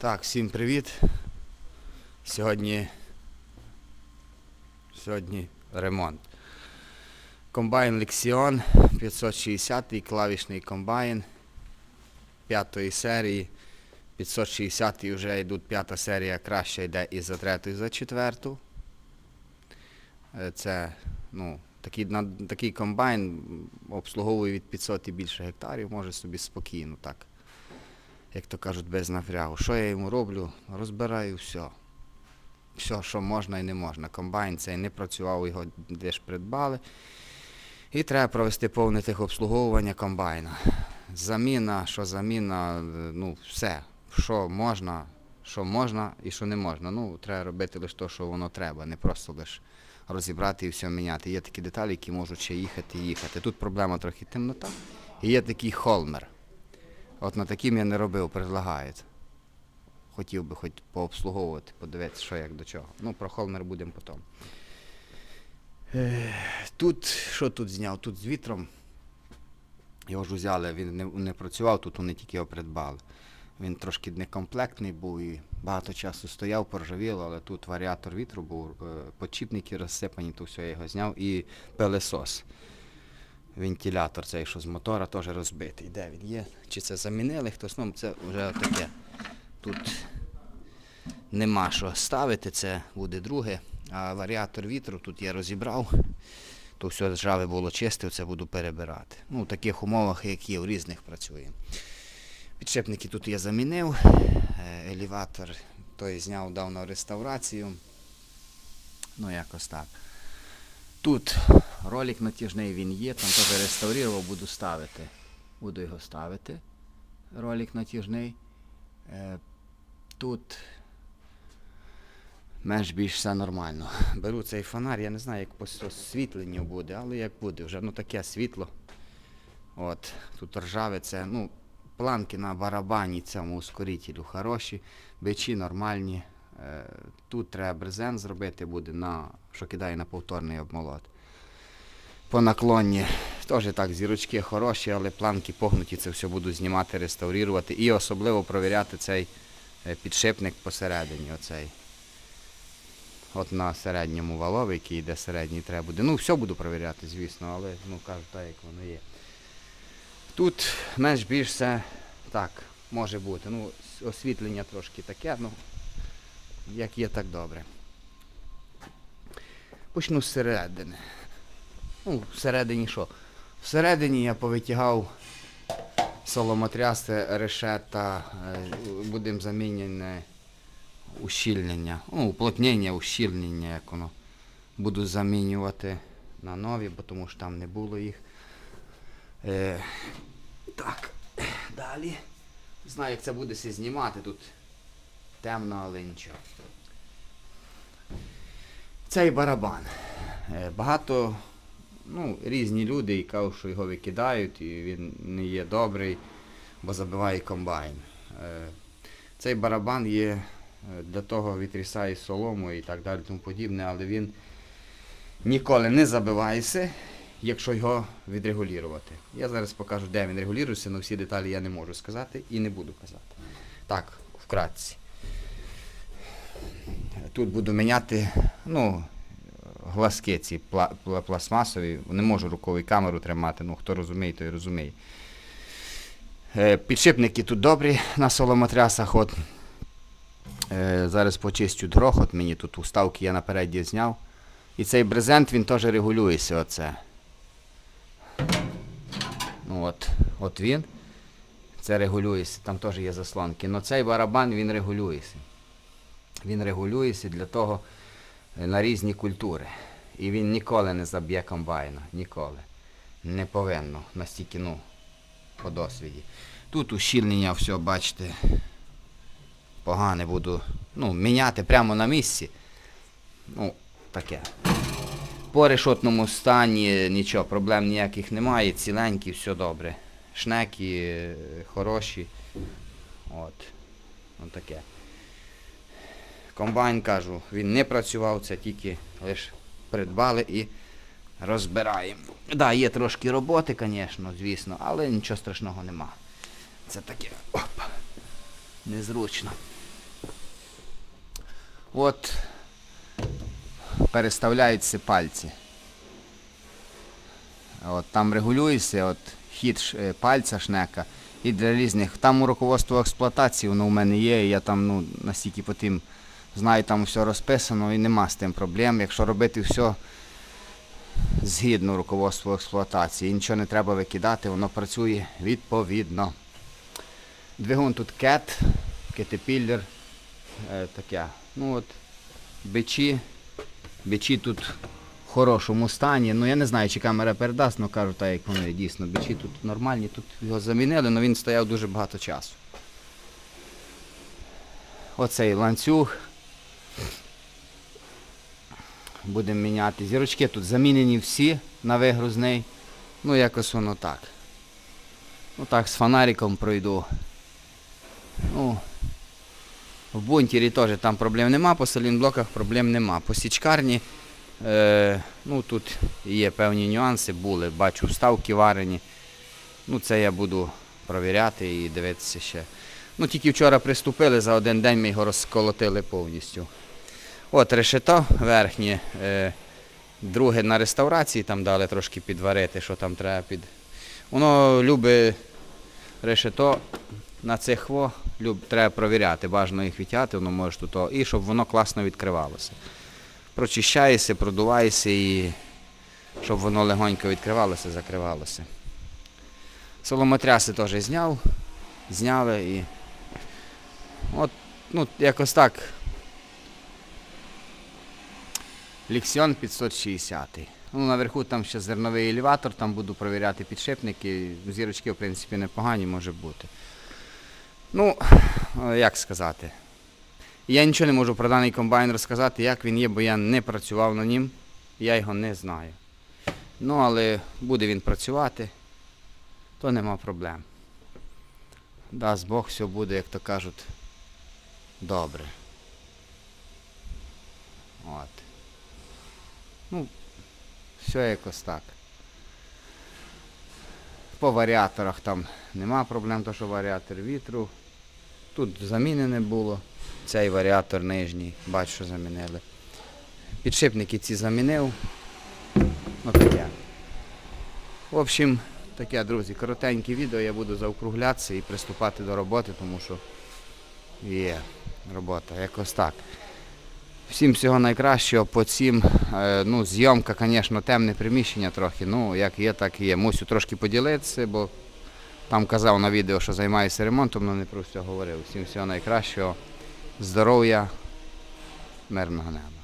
Так, всім привіт. Сьогодні. Сьогодні ремонт. Комбайн Lexion 560 клавішний комбайн п'ятої серії. 560 вже йдуть п'ята серія краще йде і за трету, і за четверту. Е, Це ну, такий, на, такий комбайн обслуговує від 500 і більше гектарів, може собі спокійно так як то кажуть, без напрягу. Що я йому роблю? Розбираю все. Все, що можна і не можна. Комбайн цей не працював, його десь придбали. І треба провести повне техобслуговування комбайна. Заміна, що заміна, ну, все. Що можна, що можна і що не можна. Ну, треба робити лише те, що воно треба, не просто лише розібрати і все міняти. Є такі деталі, які можуть ще їхати і їхати. Тут проблема трохи темнота. І є такий холмер. От на таким я не робив, предлагають. Хотів би хоч пообслуговувати, подивитися, що як до чого. Ну, про холмер будемо потім. Е, Тут, що тут зняв? Тут з вітром. Його ж взяли, він не, не працював, тут вони тільки його придбали. Він трошки некомплектний був і багато часу стояв, поржавіло, але тут варіатор вітру був, е, подчіпники розсипані, то все я його зняв і пилесос вентилятор цей, що з мотора, теж розбитий. Де він є? Чи це замінили хтось? Ну, це вже таке. Тут нема що ставити, це буде друге. А варіатор вітру тут я розібрав. То все ржаве було чисте, це буду перебирати. Ну, в таких умовах, як є, в різних працюємо. Підшипники тут я замінив. Е, Елеватор той зняв, дав на реставрацію. Ну, якось так. Тут ролик натяжний він є, там теж реставрував, буду ставити. Буду його ставити. Ролик натяжний. Е, Тут менш більш все нормально. Беру цей фонар, я не знаю, як по освітленню буде, але як буде, вже ну таке світло. От, тут ржаве це, ну, планки на барабані цьому ускорителю хороші, бичі нормальні. Е, Тут треба брезент зробити буде, на, що кидає на повторний обмолот. По наклонні теж так, зірочки хороші, але планки погнуті, це все буду знімати, реставрувати і особливо провіряти цей е, підшипник посередині. Оцей. От на середньому валові, який йде середній, треба буде. Ну, все буду провіряти, звісно, але ну, кажу так, як воно є. Тут менш більш все так, може бути. Ну, освітлення трошки таке, ну, як є, так добре. Почну з середини. Ну, всередині що? Всередині я повитягав соломотряси, решета, е, будемо замінені ущільнення. Ну, уплотнення, ущільнення, як воно. Буду замінювати на нові, бо тому що там не було їх. Е, так, далі. Знаю, як це буде все знімати тут. Темно, але нічого. Цей барабан. Е, Багато ну, різні люди і кажуть, що його викидають, і він не є добрий, бо забиває комбайн. Е, Цей барабан є е, для того відрізає солому і так далі тому подібне, але він ніколи не забивається, якщо його відрегулювати. Я зараз покажу, де він регулюється, але всі деталі я не можу сказати і не буду казати. Так, вкратці. Тут буду міняти, ну, глазки ці пла- пла- пластмасові. Не можу рукою камеру тримати, ну хто розуміє, той розуміє. Е, Підшипники тут добрі на соломотрясах. От. Е, Зараз почистю дрог, от мені тут уставки я напереді зняв. І цей брезент він теж регулюється. Оце. Ну, от, от він. Це регулюється, там теж є заслонки. Но цей барабан він регулюється. Він регулюється для того на різні культури. І він ніколи не заб'є комбайна. Ніколи. Не повинно. Настільки, ну, по досвіді. Тут ущільнення, все, бачите, погане буду ну, міняти прямо на місці. Ну, таке. По решотному стані нічого, проблем ніяких немає, ціленькі, все добре. Шнеки е, хороші. От. От таке. Комбайн, кажу, він не працював, це тільки лише придбали і розбираємо. Так, да, є трошки роботи, звісно, звісно, але нічого страшного нема. Це таке. Опа. Незручно. От переставляються пальці. От, там регулюється от, хід е, пальця шнека. І для різних. Там у руководство експлуатації воно у мене є, і я там ну, настільки по тим знаю, там все розписано і нема з тим проблем. Якщо робити все згідно руководству експлуатації, і нічого не треба викидати, воно працює відповідно. Двигун тут кет, кетепіллер, е, таке. Ну от, бичі, бичі тут в хорошому стані. Ну я не знаю, чи камера передасть, але кажу так, як воно є дійсно. Бичі тут нормальні, тут його замінили, але він стояв дуже багато часу. Оцей ланцюг. Будемо міняти. Зірочки тут замінені всі на вигрузний. Ну якось воно так. Ну так, з фонариком пройду. Ну, в бунтері теж там проблем нема, по салінблоках проблем нема. По січкарні, е, ну тут є певні нюанси, були. Бачу вставки варені. Ну це я буду провіряти і дивитися ще. Ну тільки вчора приступили, за один день ми його розколотили повністю. От решето верхнє. Е, друге на реставрації там дали трошки підварити, що там треба під. Воно любить решето на цих во, люб, треба провіряти, бажано їх відтягати, воно може тут, і щоб воно класно відкривалося. Прочищаєшся, продуваєшся і щоб воно легонько відкривалося, закривалося. Соломотряси теж зняв, зняли і. От, ну, якось так. Ліксіон 560. Ну, наверху там ще зерновий елеватор, там буду провіряти підшипники. Зірочки, в принципі, непогані може бути. Ну, е, як сказати. Я нічого не можу про даний комбайн розказати, як він є, бо я не працював на нім. Я його не знаю. Ну, але буде він працювати, то нема проблем. Дасть Бог, все буде, як то кажуть, добре. От. Ну, все якось так. По варіаторах там нема проблем, то що варіатор вітру. Тут заміни не було. Цей варіатор нижній, бачу, що замінили. Підшипники ці замінив. Ну таке. В общем, таке, друзі, коротеньке відео, я буду заокруглятися і приступати до роботи, тому що є робота, якось так. Всім всього найкращого по цим. Е, ну, зйомка, звісно, темне приміщення трохи. Ну, як є, так і є. Мусю трошки поділитися, бо там казав на відео, що займаюся ремонтом, але не про все говорив. Всім всього найкращого. Здоров'я, мирного неба.